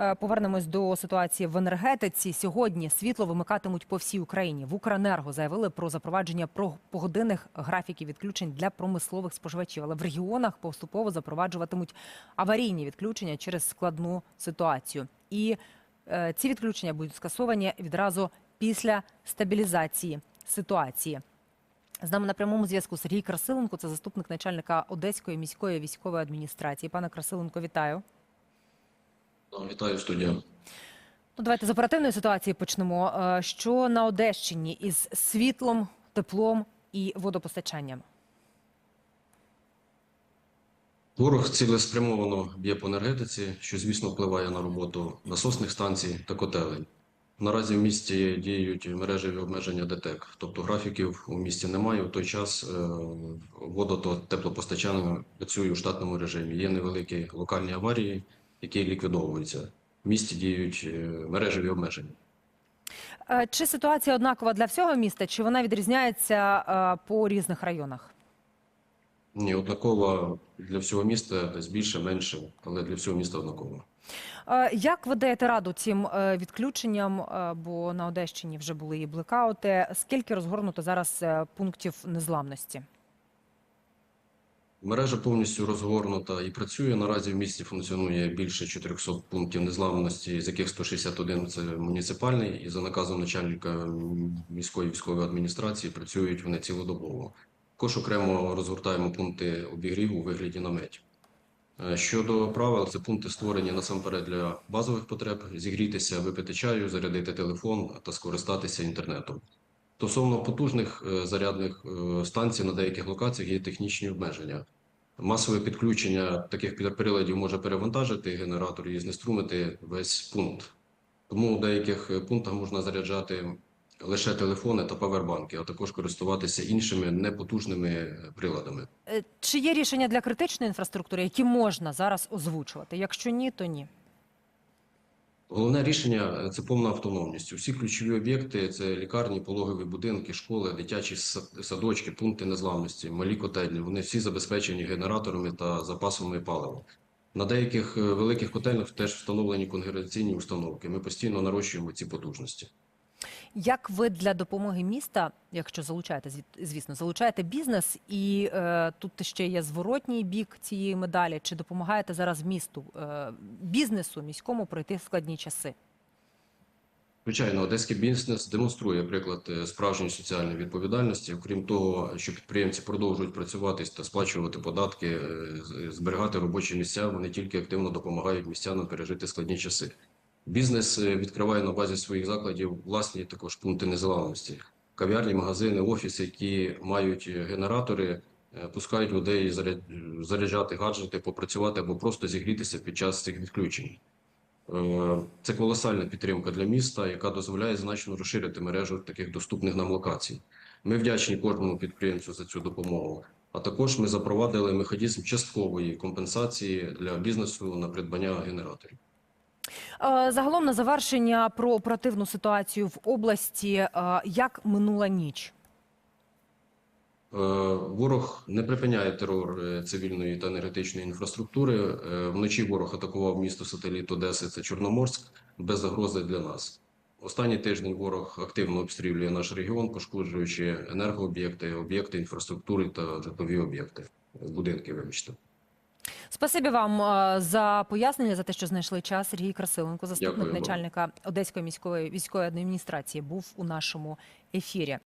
Е, Повернемось до ситуації в енергетиці. Сьогодні світло вимикатимуть по всій Україні. В Укренерго заявили про запровадження про- погодинних графіків відключень для промислових споживачів, але в регіонах поступово запроваджуватимуть аварійні відключення через складну ситуацію. І е, ці відключення будуть скасовані відразу після стабілізації ситуації. З нами на прямому зв'язку Сергій Красиленко, це заступник начальника Одеської міської військової адміністрації. Пане Красиленко, вітаю. Вітаю студія. Ну, давайте з оперативної ситуації почнемо. Е, Що на Одещині із світлом, теплом і водопостачанням? Ворог цілеспрямовано б'є по енергетиці, що, звісно, впливає на роботу насосних станцій та котелень. Наразі в місті діють мережеві обмеження ДТЕК, тобто графіків у місті немає. У той час е, водо- та теплопостачання працює у штатному режимі. Є невеликі локальні аварії, які ліквідовуються. В місті діють е, мережеві обмеження. Е, Чи ситуація однакова для всього міста, чи вона відрізняється е, по різних районах? Ні, однаково для всього міста десь більше, менше, але для всього міста однаково. Е, Як ви даєте раду цим відключенням? Бо на Одещині вже були і блекаути. Скільки розгорнуто зараз пунктів незламності? Мережа повністю розгорнута і працює. Наразі в місті функціонує більше 400 пунктів незламності, з яких 161 – це муніципальний. І за наказом начальника міської військової адміністрації працюють вони цілодобово. Також окремо розгортаємо пункти обігріву у вигляді наметів. Е, Щодо правил, це пункти створені насамперед для базових потреб: зігрітися, випити чаю, зарядити телефон та скористатися інтернетом. Стосовно потужних е, зарядних е, станцій на деяких локаціях є технічні обмеження. Масове підключення таких приладів може перевантажити генератор і знеструмити весь пункт. Тому у деяких е, пунктах можна заряджати лише телефони та павербанки, а також користуватися іншими непотужними е, приладами. Е, Чи є рішення для критичної інфраструктури, які можна зараз озвучувати? Якщо ні, то ні. Головне рішення е, це повна автономність. Усі ключові об'єкти це лікарні, пологові будинки, школи, дитячі садочки, пункти незламності, малі котельні. Вони всі забезпечені генераторами та запасами палива. На деяких е, великих котельнях теж встановлені конгрегаційні установки. Ми постійно нарощуємо ці потужності. Як ви для допомоги міста, якщо залучаєте, звісно, залучаєте бізнес, і е, тут ще є зворотній бік цієї медалі, чи допомагаєте зараз місту, е, бізнесу міському пройти складні часи? Звичайно, одеський бізнес демонструє приклад е, справжньої соціальної відповідальності. Окрім того, що підприємці продовжують працювати та сплачувати податки, е, зберігати робочі місця, вони тільки активно допомагають містянам пережити складні часи. Бізнес е, відкриває на базі своїх закладів власні також пункти незламності. Кав'ярні, магазини, офіси, які мають е, генератори, е, пускають людей заряджати гаджети, попрацювати або просто зігрітися під час цих відключень. Це колосальна підтримка для міста, яка дозволяє значно розширити мережу таких доступних нам локацій. Ми вдячні кожному підприємцю за цю допомогу. А також ми запровадили механізм часткової компенсації для бізнесу на придбання генераторів. Е, Загалом на завершення про оперативну ситуацію в області. Е, Як минула ніч? Е, Ворог не припиняє терор цивільної та енергетичної інфраструктури. Вночі ворог атакував місто сателіт Одеси, це Чорноморськ, без загрози для нас. Останній тиждень ворог активно обстрілює наш регіон, пошкоджуючи енергооб'єкти, об'єкти інфраструктури та житлові об'єкти, будинки, вибачте. Спасибі вам е, за пояснення за те, що знайшли час. Сергій Красиленко, заступник Дякую начальника Одеської міської військової адміністрації, був у нашому ефірі.